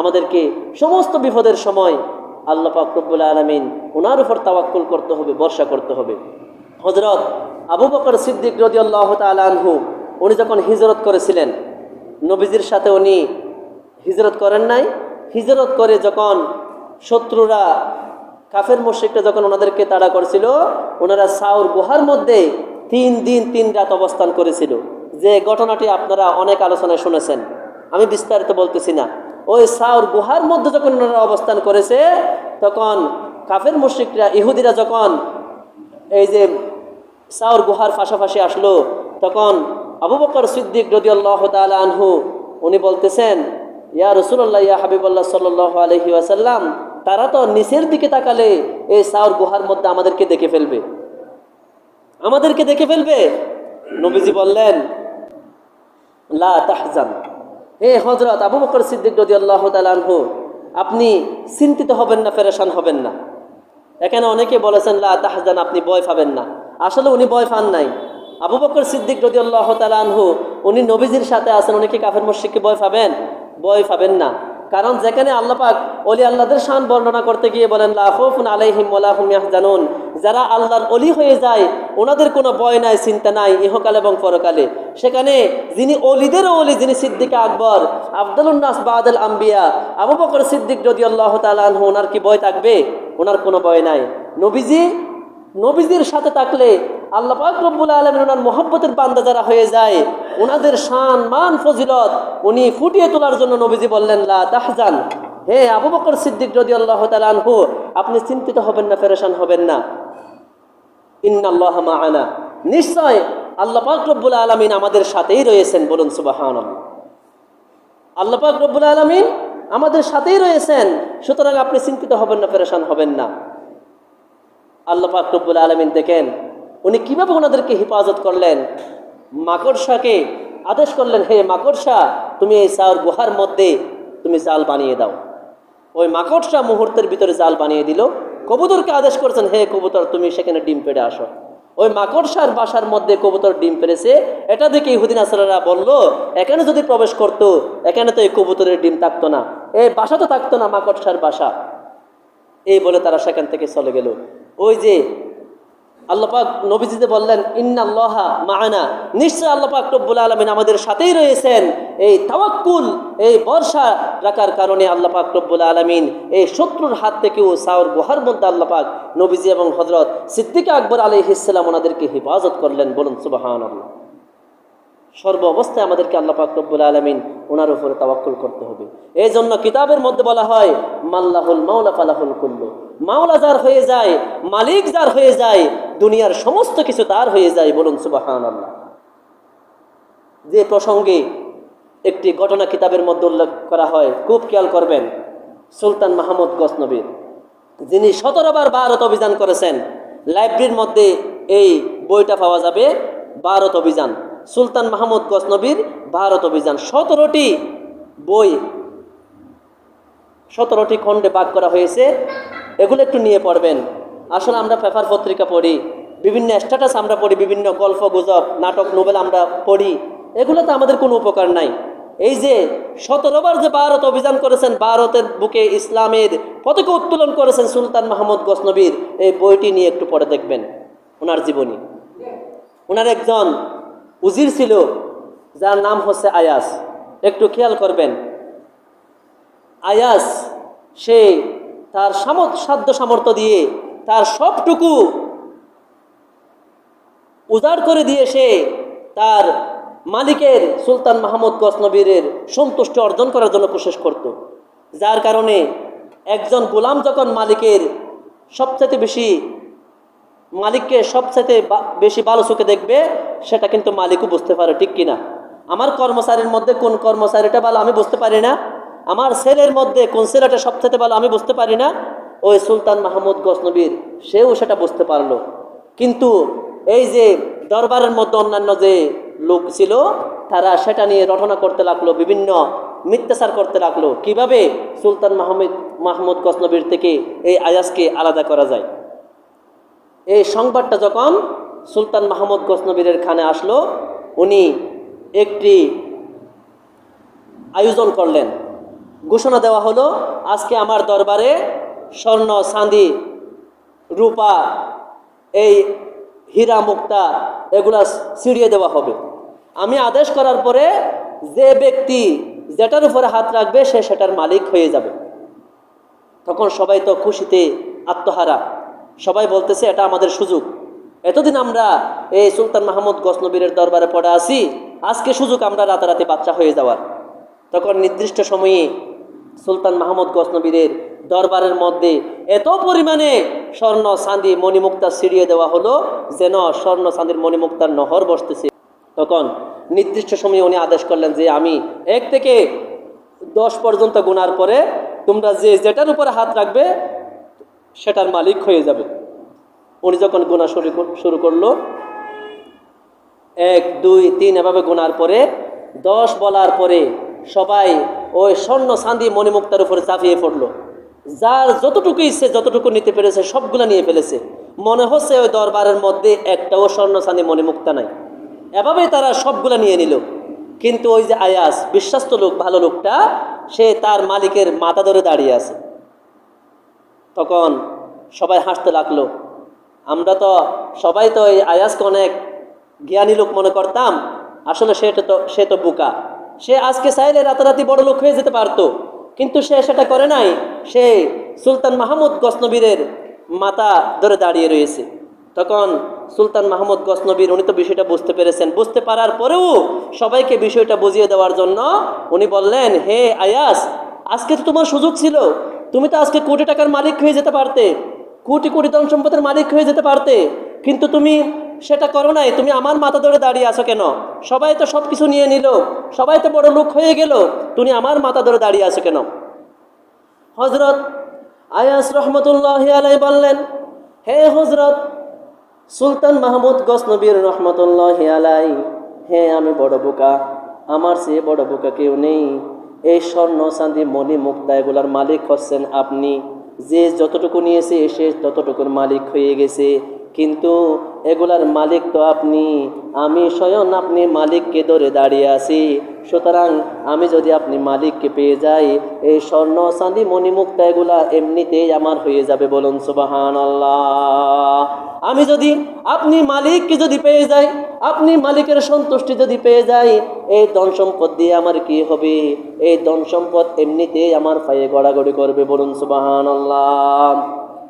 আমাদেরকে সমস্ত বিপদের সময় আল্লাহ পাক রব্বুল আলমিন ওনার উপর তাওয়াক্কুল করতে হবে বর্ষা করতে হবে। হজরত আবু বকর সিদ্দিক রদি আল্লাহ তালহু উনি যখন হিজরত করেছিলেন, নবীজির সাথে উনি হিজরত করেন নাই। হিজরত করে যখন শত্রুরা, কাফের মুশ্রিকটা যখন ওনাদেরকে তাড়া করছিল, ওনারা সাউর গুহার মধ্যে তিন দিন, তিন রাত অবস্থান করেছিল। যে ঘটনাটি আপনারা অনেক আলোচনায় শুনেছেন। আমি বিস্তারিত বলতেছি না। ওই সাউর গুহার মধ্যে যখন ওনারা অবস্থান করেছে, তখন কাফের মুশ্রিকরা, ইহুদিরা যখন এই যে সাউর গুহার পাশাপাশি আসলো, তখন আবু বকর সিদ্দিক রদি আল্লাহ আনহু, উনি বলতেছেন, ইয়া রসুল্লাহ ইয়া হাবিবাল্লাহ সাল্লাহ আলহি আসাল্লাম তারা তো নিচের দিকে তাকালে এই সাউর গুহার মধ্যে আমাদেরকে দেখে ফেলবে। আমাদেরকে দেখে ফেলবে? নবীজি বললেন, লা তাহজান। হে হজরত আবু বকর সিদ্দিক রদি আল্লাহ তালানহু আপনি চিন্তিত হবেন না, ফেরেশান হবেন না। এখানে অনেকে বলেছেন, লা তাহজান, আপনি ভয় পাবেন না। আসলে উনি ভয় পান নাই। আবু বকর সিদ্দিক রদি আল্লাহ তালানহু উনি নবীজির সাথে আছেন, উনি কি কাফের মসজিদকে ভয় পাবেন? ভয় পাবেন না। কারণ যেখানে আল্লাহ পাক অলি আল্লাহদের শান বর্ণনা করতে গিয়ে বলেন লাফুন আলাইহিম ওলাহুম জানুন যারা আল্লাহর অলি হয়ে যায়, ওনাদের কোনো ভয় নাই, চিন্তা নাই, ইহকাল এবং পরকালে। সেখানে যিনি অলিদেরও অলি যিনি সিদ্দিক আকবর আবদুল্নাস বাদল আম্বিয়া, আবু বকর সিদ্দিক যদি আল্লাহ তালু ওনার কি ভয় থাকবে? ওনার কোনো ভয় নাই। নবীজি, নবীজির সাথে থাকলে আল্লাহ রব্বুল আলম ওনার মোহব্বতের বান্দা যারা হয়ে যায়, ওনাদের শান, মান, ফজিলত উনি ফুটিয়ে তোলার জন্য নবীজি বললেন, লা তাহজান। হে আবু বকর সিদ্দিক যদি আল্লাহ তালহু আপনি চিন্তিত হবেন না, ফেরেশান হবেন না। ইন্নাল্লাহ মাআনা। নিশ্চয় আল্লাহ রব্বুল আলমিন আমাদের সাথেই রয়েছেন, বলুন সুবাহান আল্লাহ রব্বুল আলমিন আমাদের সাথেই রয়েছেন, সুতরাং আপনি চিন্তিত হবেন না, ফেরেশান হবেন না। আল্লাহ রব্বুল আলমিন দেখেন উনি কীভাবে ওনাদেরকে হেফাজত করলেন? মাকড়সাকে আদেশ করলেন, হে মাকড়সা, তুমি এই সাউর গুহার মধ্যে তুমি জাল বানিয়ে দাও। ওই মাকড়সা মুহূর্তের ভিতরে জাল বানিয়ে দিল। কবুতরকে আদেশ করছেন, হে কবুতর, তুমি সেখানে ডিম পেড়ে আসো। ওই মাকড়সার বাসার মধ্যে কবুতর ডিম পেড়েছে। এটা দেখে ইহুদিন আসলারা বলল, এখানে যদি প্রবেশ করতো, এখানে তো এই কবুতরের ডিম থাকতো না। এই বাসা তো থাকতো না মাকড়সার বাসা। এই বলে তারা সেখান থেকে চলে গেল। ওই যে আল্লাপাক নবীজিতে বললেন, ইন্নাল্লাহা মানা নিশ্চয় আল্লাপাক রব্বুল আলমিন আমাদের সাথেই রয়েছেন। এই তাওয়াক্কুল, এই বর্ষা রাখার কারণে আল্লাপাক রব্বুল আলমিন এই শত্রুর হাত থেকেও সাউর গুহার মধ্যে আল্লাপাক নবীজি এবং হজরত সিদ্দিকা আকবর আলী ইসলাম ওনাদেরকে হেফাজত করলেন। বলুন সুবাহান আল্লাহ সর্ব অবস্থায় আমাদেরকে আল্লাহ রব্বুল আলমিন ওনার উপরে তাওয়াক্কুল করতে হবে। এই জন্য কিতাবের মধ্যে বলা হয়, মাল্লাহুল মাওলা ফালাহুল কুল্লু। মাওলা যার হয়ে যায়, মালিক যার হয়ে যায়, দুনিয়ার সমস্ত কিছু তার হয়ে যায় বলুন সুবাহান আল্লাহ যে প্রসঙ্গে একটি ঘটনা কিতাবের মধ্যে উল্লেখ করা হয়, খুব খেয়াল করবেন, সুলতান মাহমুদ গসনবীর যিনি সতেরো বার ভারত অভিযান করেছেন, লাইব্রেরির মধ্যে এই বইটা পাওয়া যাবে, ভারত অভিযান। সুলতান মাহমুদ গসনবীর ভারত অভিযান। সতেরোটি বই, সতেরোটি খণ্ডে ভাগ করা হয়েছে। এগুলো একটু নিয়ে পড়বেন। আসলে আমরা পেপার পত্রিকা পড়ি, বিভিন্ন স্ট্যাটাস আমরা পড়ি, বিভিন্ন গল্প, গুজব, নাটক, নোবেল আমরা পড়ি। এগুলোতে আমাদের কোনো উপকার নাই। এই যে সতেরোবার যে ভারত অভিযান করেছেন, ভারতের বুকে ইসলামের পতাকা উত্তোলন করেছেন সুলতান মাহমুদ গসনবীর এই বইটি নিয়ে একটু পড়ে দেখবেন, ওনার জীবনী। ওনার একজন উজির ছিল, যার নাম হচ্ছে আয়াস। একটু খেয়াল করবেন। আয়াস, সে তার সাধ্য সামর্থ্য দিয়ে তার সবটুকু উজাড় করে দিয়ে সে তার মালিকের সুলতান মাহমুদ গসনবীরের সন্তুষ্টি অর্জন করার জন্য কোশিশ করত। যার কারণে একজন গোলাম যখন মালিকের সবচেয়ে বেশি মালিককে সবচেয়ে বেশি ভালো চোখে দেখবে, সেটা কিন্তু মালিকও বুঝতে পারে, ঠিক কিনা? আমার কর্মচারীর মধ্যে কোন কর্মচারীটা ভালো আমি বুঝতে পারি না। আমার ছেলের মধ্যে কোন ছেলেটা সবচেয়ে ভালো আমি বুঝতে পারি না। ওই সুলতান মাহমুদ গসনবীর সেও সেটা বুঝতে পারল। কিন্তু এই যে দরবারের মধ্যে অন্যান্য যে লোক ছিল, তারা সেটা নিয়ে রটনা করতে লাগল, বিভিন্ন মিথ্যাচার করতে লাগল। কীভাবে সুলতান মাহমুদ মাহমুদ গসনবীর থেকে এই আয়াজকে আলাদা করা যায়? এই সংবাদটা যখন সুলতান মাহমুদ গসনবীরের খানে আসলো, উনি একটি আয়োজন করলেন। ঘোষণা দেওয়া হলো, আজকে আমার দরবারে স্বর্ণ, চাঁদি, রূপা, এই হীরা, মুক্তা, এগুলা ছিড়িয়ে দেওয়া হবে। আমি আদেশ করার পরে যে ব্যক্তি যেটার উপরে হাত রাখবে, সে সেটার মালিক হয়ে যাবে। তখন সবাই তো খুশিতে আত্মহারা। সবাই বলতেছে, এটা আমাদের সুযোগ। এতদিন আমরা এই সুলতান মাহমুদ গসনবীরের দরবারে পড়ে আসি আজকে সুযোগ আমরা রাতারাতি বাচ্চা হয়ে যাওয়ার। তখন নির্দিষ্ট সময়ে সুলতান মাহমুদ গসনবীরের দরবারের মধ্যে এত পরিমাণে স্বর্ণ চাঁদি মণিমুক্তা ছিড়িয়ে দেওয়া হলো, যেন স্বর্ণ চাঁদির মণিমুক্তার নহর বসতেছে। তখন নির্দিষ্ট সময়ে উনি আদেশ করলেন যে, আমি এক থেকে দশ পর্যন্ত গুনার পরে তোমরা যে যেটার উপরে হাত রাখবে সেটার মালিক হয়ে যাবে। উনি যখন গোনা শুরু শুরু করল, এক, দুই, তিন এভাবে গোনার পরে, দশ বলার পরে সবাই ওই স্বর্ণ চাঁদি মণিমুক্তার উপরে চাপিয়ে পড়ল। যার যতটুকু ইচ্ছে, যতটুকু নিতে পেরেছে, সবগুলা নিয়ে ফেলেছে। মনে হচ্ছে ওই দরবারের মধ্যে একটাও স্বর্ণ চাঁদি মণিমুক্তা নাই। এভাবেই তারা সবগুলা নিয়ে নিল। কিন্তু ওই যে আয়াস, বিশ্বাস্ত লোক, ভালো লোকটা, সে তার মালিকের মাথা ধরে দাঁড়িয়ে আছে। তখন সবাই হাসতে লাগল। আমরা তো সবাই তো এই আয়াসকে অনেক জ্ঞানী লোক মনে করতাম, আসলে সেটা তো সে তো বোকা। সে আজকে চাইলে রাতারাতি বড় লোক হয়ে যেতে পারতো, কিন্তু সে সেটা করে নাই। সে সুলতান মাহমুদ গসনবীরের মাথা ধরে দাঁড়িয়ে রয়েছে। তখন সুলতান মাহমুদ গসনবীর, উনি তো বিষয়টা বুঝতে পেরেছেন। বুঝতে পারার পরেও সবাইকে বিষয়টা বুঝিয়ে দেওয়ার জন্য উনি বললেন, হে আয়াস আজকে তো তোমার সুযোগ ছিল। তুমি তো আজকে কোটি টাকার মালিক হয়ে যেতে পারতে, কোটি কোটি ধন সম্পদের মালিক হয়ে যেতে পারতে, কিন্তু তুমি সেটা করো নাই, তুমি আমার মাথা ধরে দাঁড়িয়ে আছো কেন? সবাই তো সব কিছু নিয়ে নিল, সবাই তো বড় লোক হয়ে গেল, তুমি আমার মাথা ধরে দাঁড়িয়ে আছো কেন? হজরত আয়াস রহমতুল্লাহ আলাই বললেন, হে হজরত সুলতান মাহমুদ গসনবীর রহমতুল্লাহ আলাই, হে আমি বড় বোকা, আমার সে বড় বোকা কেউ নেই। এই স্বর্ণ, চাঁদি, মণি, মুক্তা এগুলার মালিক হচ্ছেন আপনি। যে যতটুকু নিয়েছে এসে ততটুকুর মালিক হয়ে গেছে। কিন্তু এগুলার মালিক তো আপনি। আমি স্বয়ং আপনি মালিককে ধরে দাঁড়িয়ে আছি। সুতরাং আমি যদি আপনি মালিককে পেয়ে যাই, এই স্বর্ণ, চাঁদি, মণিমুক্তা এগুলা এমনিতেই আমার হয়ে যাবে বলুন সুবাহান আল্লাহ আমি যদি আপনি মালিককে যদি পেয়ে যাই, আপনি মালিকের সন্তুষ্টি যদি পেয়ে যাই, এই ধন সম্পদ দিয়ে আমার কি হবে? এই ধন সম্পদ এমনিতেই আমার পায়ে গড়াগড়ি করবে বলুন সুবাহান আল্লাহ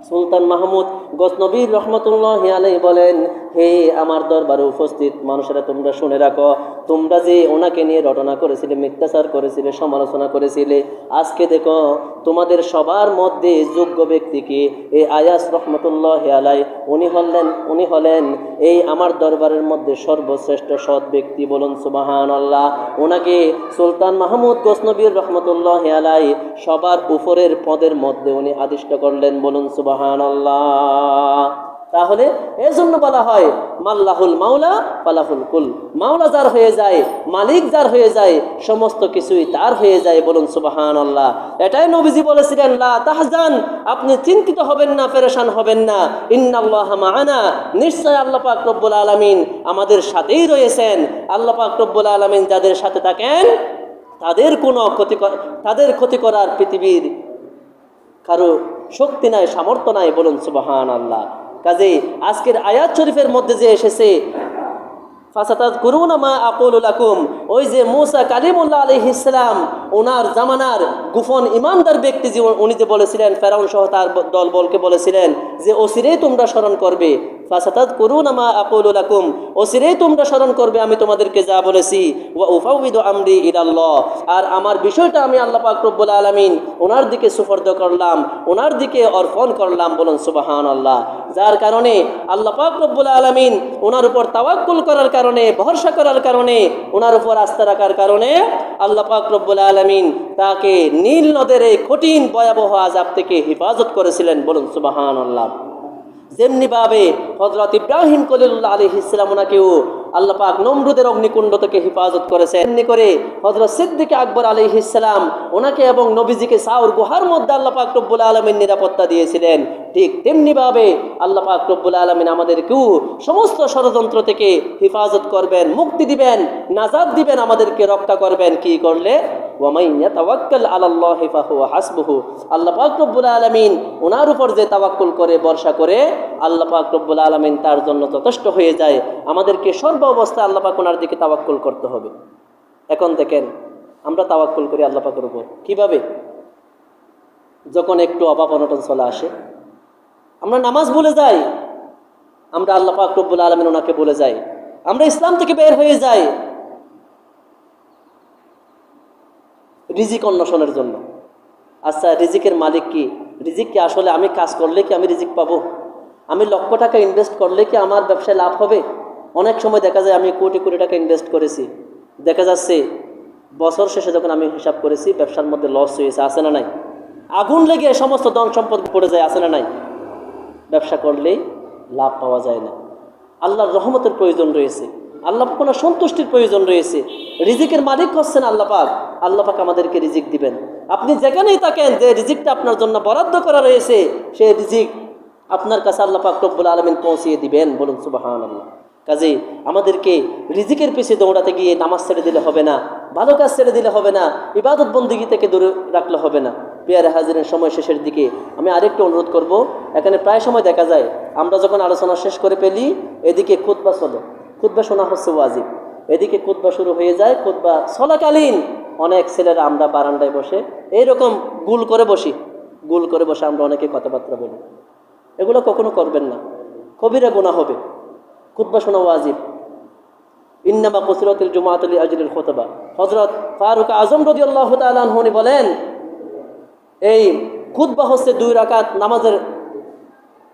সুলতান মাহমুদ গসনবীর রহমতুল্লাহ আলাই বলেন হে আমার দরবারে উপস্থিত মানুষেরা তোমরা শুনে রাখো তোমরা যে ওনাকে নিয়ে রটনা করেছিলে, মিথ্যাচার করেছিলে, সমালোচনা করেছিলে, আজকে দেখো তোমাদের সবার মধ্যে যোগ্য ব্যক্তিকে এই আয়াস রহমতুল্লাহ আলাই, উনি হলেন উনি হলেন এই আমার দরবারের মধ্যে সর্বশ্রেষ্ঠ সৎ ব্যক্তি বলুন সুবাহান আল্লাহ ওনাকে সুলতান মাহমুদ গসনবীর রহমতুল্লাহ আলাই সবার উপরের পদের মধ্যে উনি আদিষ্ট করলেন বলুন সুবাহান আল্লাহ তাহলে এই জন্য বলা হয়, মাল্লাহুল মাওলা পালাহুল কুল। মাওলা যার হয়ে যায়, মালিক যার হয়ে যায়, সমস্ত কিছুই তার হয়ে যায় বলুন সুবাহান আল্লাহ এটাই নবীজি বলেছিলেন, লা তাহজান, আপনি চিন্তিত হবেন না, পেরেশান হবেন না। ইন্নাল্লাহ মাআনা, নিশ্চয় আল্লাহ পাক রব্বুল আলামিন আমাদের সাথেই রয়েছেন। আল্লাহ পাক রব্বুল আলামিন যাদের সাথে থাকেন, তাদের কোনো ক্ষতি তাদের ক্ষতি করার পৃথিবীর কারও শক্তি নাই, সামর্থ্য নাই বলুন সুবাহান আল্লাহ কাজে আজকের আয়াত শরীফের মধ্যে যে এসেছে ফাসাতাদ করুন মা আকুল লাকুম, ওই যে মুসা কালিমুল্লাহ আলি ইসলাম ওনার জামানার গুফন ইমানদার ব্যক্তি যে উনি যে বলেছিলেন, ফেরাউন সহ তার দল বলকে বলেছিলেন যে, অসিরেই তোমরা স্মরণ করবে। ফাসাতাদ করুন মা আকুল লাকুম অসিরেই তোমরা স্মরণ করবে, আমি তোমাদেরকে যা বলেছি। ওয়া উফাউদ আমরি ইলাল্লাহ, আর আমার বিষয়টা আমি আল্লাহ পাক রব্বুল আলামিন ওনার দিকে সুফর্দ করলাম, ওনার দিকে অর্পণ করলাম বলুন সুবাহান আল্লাহ যার কারণে আল্লাহ পাক রব্বুল আলামিন ওনার উপর তাওয়াক্কুল করার কারণে, ভরসা করার কারণে, ওনার উপর আস্থা রাখার কারণে আল্লাহ পাক রব্বুল আলামিন তাকে নীল নদের এই কঠিন ভয়াবহ আজাব থেকে হেফাজত করেছিলেন বলুন সুবাহান আল্লাহ যেমনিভাবে হজরত ইব্রাহিম কলিল্লাহ আলী ইসলাম ওনাকেও আল্লাহ পাক নমরুদের অগ্নিকুণ্ড থেকে হেফাজত করেছেন। এমনি করে হজরত সিদ্দিক আকবর আলী ইসলাম ওনাকে এবং নবীজিকে সাউর গুহার মধ্যে আল্লাহ পাক রব্বুল আলমিন নিরাপত্তা দিয়েছিলেন। ঠিক তেমনিভাবে আল্লাহ পাক রব্বুল আলমিন আমাদেরকেও সমস্ত ষড়যন্ত্র থেকে হেফাজত করবেন, মুক্তি দিবেন, নাজাদ দিবেন, আমাদেরকে রক্ষা করবেন। কি করলে? ওয়ামাইয়া তাওয়াক্কাল আলাল্লাহি ফাহুয়া হাসবুহু। আল্লাহ পাক রব্বুল আলামিন ওনার উপর যে তাওয়াক্কুল করে, ভরসা করে, আল্লাহ পাক রব্বুল আলামিন তার জন্য যথেষ্ট হয়ে যায়। আমাদেরকে সর্ব অবস্থায় আল্লাহ পাক ওনার দিকে তাওয়াক্কুল করতে হবে। এখন দেখেন, আমরা তাওয়াক্কুল করি আল্লাহ পাকের উপর। কীভাবে? যখন একটু অভাব অনটন চলে আসে, আমরা নামাজ ভুলে যাই, আমরা আল্লাহ পাক রব্বুল আলমিন ওনাকে বলে যাই। আমরা ইসলাম থেকে বের হয়ে যাই রিজিক অন্বেষণের জন্য। আচ্ছা রিজিকের মালিক কি? রিজিক কি আসলে আমি কাজ করলে কি আমি রিজিক পাবো? আমি লক্ষ টাকা ইনভেস্ট করলে কি আমার ব্যবসায় লাভ হবে? অনেক সময় দেখা যায় আমি কোটি কোটি টাকা ইনভেস্ট করেছি। দেখা যাচ্ছে, বছর শেষে যখন আমি হিসাব করেছি, ব্যবসার মধ্যে লস হয়েছে, আছে না নাই? আগুন লেগে সমস্ত ধন সম্পদ পড়ে যায়, আছে না নাই? ব্যবসা করলেই লাভ পাওয়া যায় না। আল্লাহর রহমতের প্রয়োজন রয়েছে। আল্লাহ কোনো সন্তুষ্টির প্রয়োজন রয়েছে। রিজিকের মালিক হচ্ছেন আল্লাহ পাক। আল্লাহ পাক আমাদেরকে রিজিক দিবেন। আপনি যেখানেই থাকেন, যে রিজিকটা আপনার জন্য বরাদ্দ করা রয়েছে সেই রিজিক আপনার কাছে আল্লাহ পাক রব্বুল আলমিন পৌঁছিয়ে দিবেন। বলুন সুবাহান আল্লাহ কাজে আমাদেরকে রিজিকের পিছিয়ে দৌড়াতে গিয়ে নামাজ ছেড়ে দিলে হবে না, ভালো কাজ ছেড়ে দিলে হবে না, ইবাদত বন্দিগি থেকে দূরে রাখলে হবে না। পেয়ারে হাজিরের সময় শেষের দিকে আমি আরেকটু অনুরোধ করব, এখানে প্রায় সময় দেখা যায়, আমরা যখন আলোচনা শেষ করে ফেলি, এদিকে খুতবা চলে। খুতবা শোনা হচ্ছে ওয়াজিব। এদিকে খুতবা শুরু হয়ে যায়, খুতবা চলাকালীন অনেক ছেলেরা আমরা বারান্দায় বসে এইরকম গুল করে বসি। গুল করে বসে আমরা অনেকে কথাবার্তা বলি। এগুলো কখনো করবেন না। কবিরা গুণা হবে। খুতবা শোনা ওয়াজিব। ইন্নামা কসরতুল জুমাতুল আজরুল খোতবা। হজরত ফারুক আজম রদি আল্লাহ তালহনি বলেন, এই খুতবা হচ্ছে দুই রাকাত নামাজের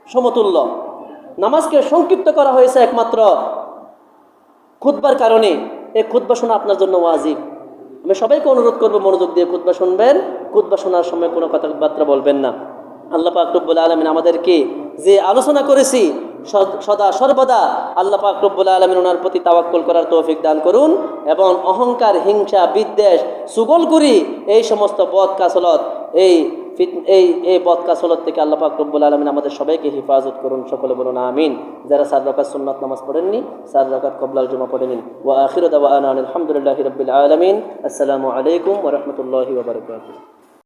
সমতুল্য। নামাজকে সংক্ষিপ্ত করা হয়েছে একমাত্র খুতবার কারণে। এই খুতবা শোনা আপনার জন্য ওয়াজিব। আমি সবাইকে অনুরোধ করব, মনোযোগ দিয়ে খুতবা শুনবেন। খুতবা শোনার সময় কোনো কথাবার্তা বলবেন না। আল্লাহ পাক রব্বুল আলমিন আমাদেরকে যে আলোচনা করেছি, সদ- সর্বদা আল্লাহ পাক রব্বুল আলমিন ওনার প্রতি তাওয়াক্কল করার তৌফিক দান করুন এবং অহংকার, হিংসা, বিদ্বেষ সুগলগুরি এই সমস্ত বদ কাসলত এই এই এই বদকা সলত থেকে আল্লাহ পাক আলমিন আমাদের সবাইকে হেফাজত করুন, সকলে বলুন আমিন। যারা সার রকাত সুন্নাত নামাজ পড়েননি সার রকাত কবলাল জমা পড়ে নিন। ওয়া আখির দাওয়া আলহামদুলিল্লাহ রবিল আলমিন। আসসালামু আলাইকুম ওরহমতুল্লাহি